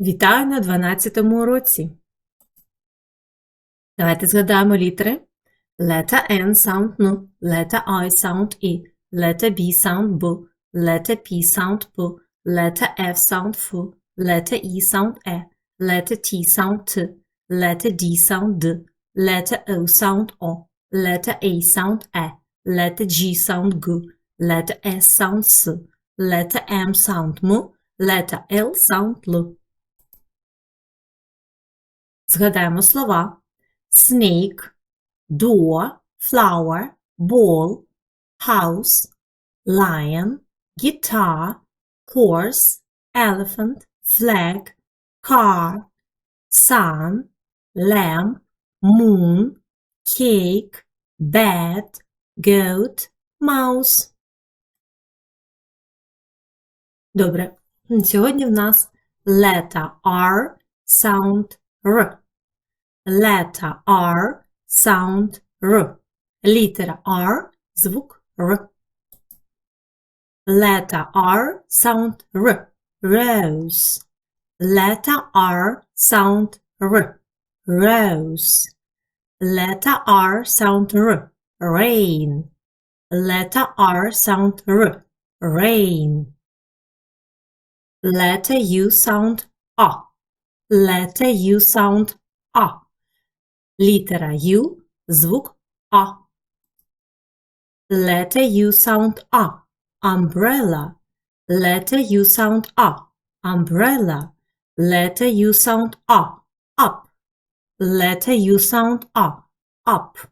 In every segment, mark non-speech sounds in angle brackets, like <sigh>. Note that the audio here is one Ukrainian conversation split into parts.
Вітаю на 12 уроці. Давайте згадаємо літери. Letter N sound N, letter I sound I, letter B sound B, letter P sound P, letter F sound F, letter E sound E, letter T sound T, letter D sound D, letter O sound O, letter A sound E, letter G sound G, letter S sound S, letter M sound M, letter L sound L. Згадаємо слова snake, door, flower, ball, house, lion, guitar, horse, elephant, flag, car, sun, lamp, moon, cake, bat, goat, mouse. Добре. Сьогодні в нас letter R, sound R. Letter R, sound R. Літера R, звук R. Letter R, sound R. Rose. Letter R, sound R. Rose. Letter R, sound R. Rain. Letter R, sound R. Rain. Letter U, sound A. Letter U, sound А. Літера U, звук А. Letter U sound А. Umbrella. Letter U sound А. Umbrella. Letter U sound А. Up. Letter U sound А. Up.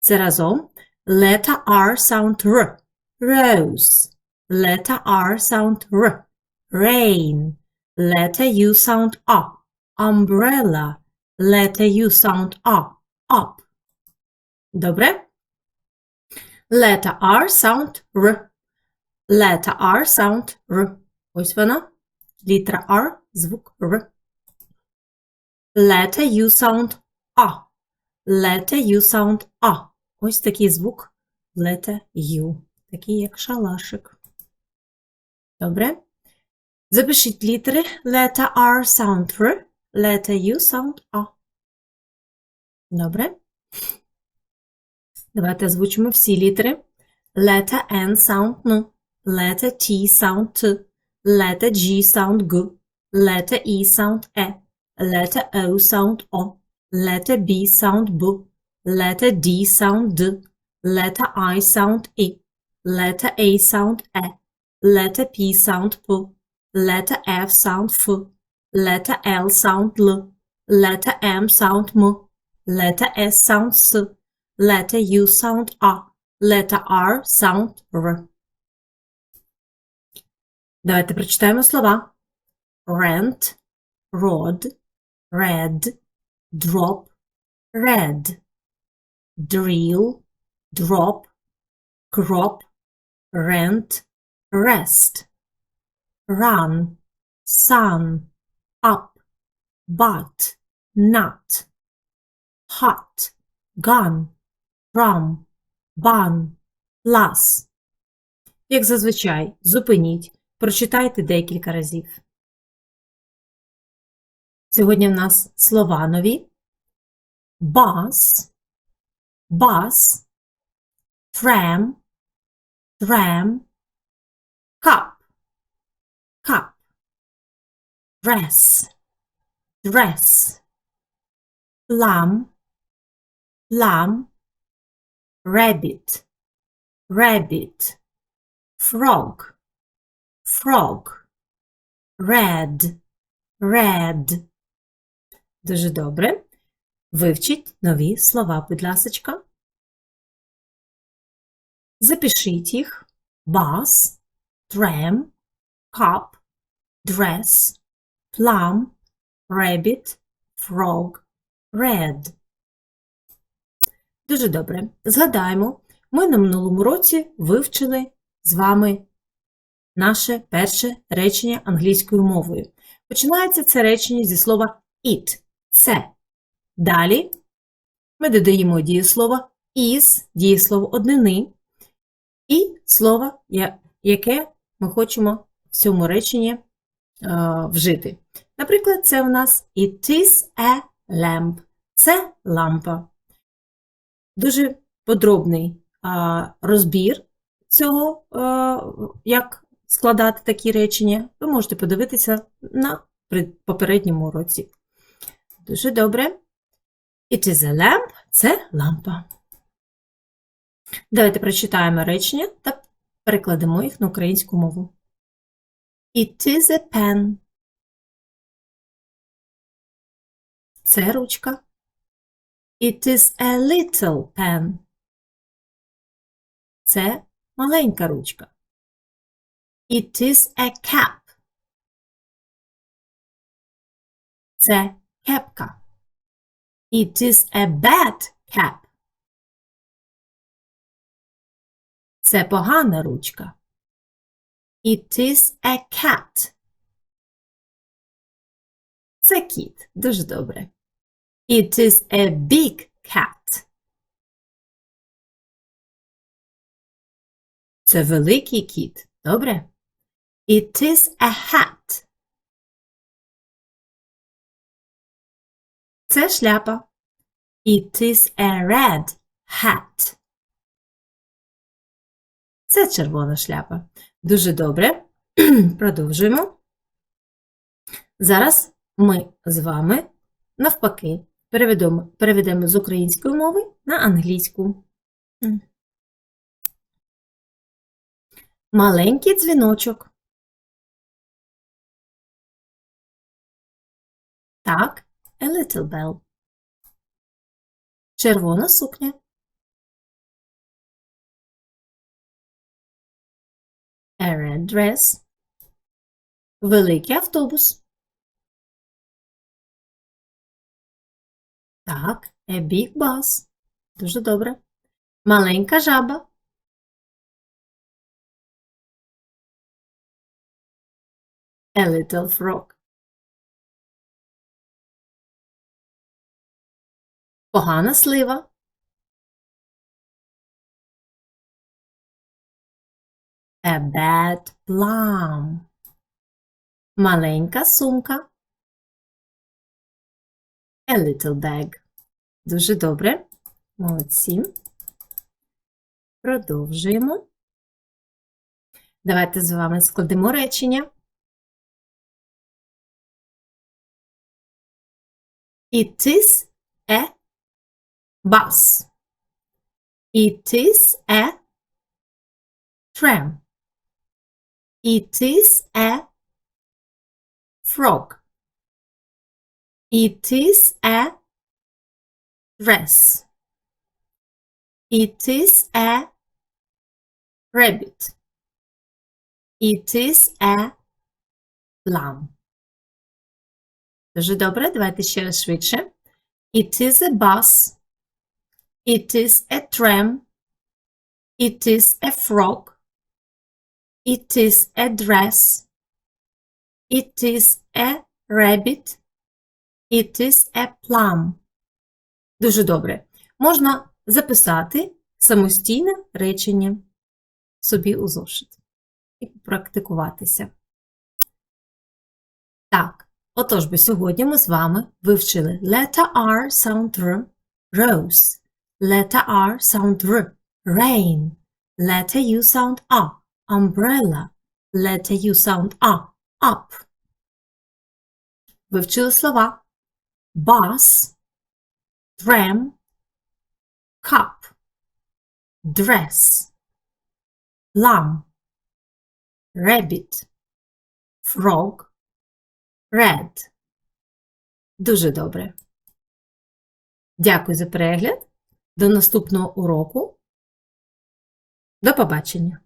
Це разом. Letter R sound R. Rose. Letter R sound R. Rain. Letter U sound A. Umbrella. U sound A. Up. Добре? Letter R sound R. Letter R sound R. Ось вона. Літера R, звук R. Letter U sound A. Letter U sound A. Ось такий звук letter U. Такий як шалашик. Добре? Запишіть літери letter R sound R, letter U sound A. Добре? Давайте озвучимо всі літери. Letter N sound N, letter T sound T, letter G sound G, letter E sound E, letter O sound O, letter B sound B, letter D sound D, letter I sound I, letter A sound E, letter P sound P, letter F sound F, letter L sound L, letter M sound M, letter S sound S, letter U sound A, letter R sound R. Давайте прочитаємо слова. Rent, rod, red, drop, red, drill, drop, crop, rent, rest, run, sun, up, but, nut, Hot, gun, rum, bun, plus. Як зазвичай, зупиніть, прочитайте декілька разів. Сьогодні в нас слова нові. Bus, bus, tram, tram, cup, cup, dress, dress, lamb, lamb, rabbit, rabbit, frog, frog, red, red. Дуже добре. Вивчіть нові слова, будь ласочка. Запишіть їх. Bus, tram, cup, dress, plum, rabbit, frog, red. Дуже добре. Згадаємо, ми на минулому році вивчили з вами наше перше речення англійською мовою. Починається це речення зі слова it це. Далі ми додаємо дієслово is, дієслово однини, і слово, яке ми хочемо в цьому реченні вжити. Наприклад, це у нас It is a lamp. Це лампа. Дуже подробний розбір цього, а, як складати такі речення, ви можете подивитися на попередньому уроці. Дуже добре. It is a lamp – це лампа. Давайте прочитаємо речення та перекладемо їх на українську мову. It is a pen. Це ручка. It is a little pen. Це маленька ручка. It is a cap. Це кепка. It is a bad cap. Це погана ручка. It is a cat. Це кіт. Дуже добре. It is a big cat. Це великий кіт. Добре. It is a hat. Це шляпа. It is a red hat. Це червона шляпа. Дуже добре. <clears throat> Продовжуємо. Зараз ми з вами навпаки переведемо, переведемо з української мови на англійську. Маленький дзвіночок. Так, a little bell. Червона сукня. A red dress. Великий автобус. Так, a big bus. Дуже добре. Маленька жаба. A little frog. Погана слива. A bad plum. Маленька сумка. A little bag. Дуже добре. Молодці. Продовжуємо. Давайте з вами складемо речення. It is a bus. It is a tram. It is a frog. It is a dress. It is a rabbit. It is a lamb. Дуже добре, давайте ще раз швидше. It is a bus. It is a tram. It is a frog. It is a dress. It is a rabbit. It is a plum. Дуже добре. Можна записати самостійне речення собі у зошит і практикуватися. Так, отож би сьогодні ми з вами вивчили letter R sound R rose, letter R sound R rain, letter U sound A umbrella, letter U sound A up. Вивчили слова bus, tram, cup, dress, lamb, rabbit, frog, red. Дуже добре. Дякую за перегляд. До наступного уроку. До побачення!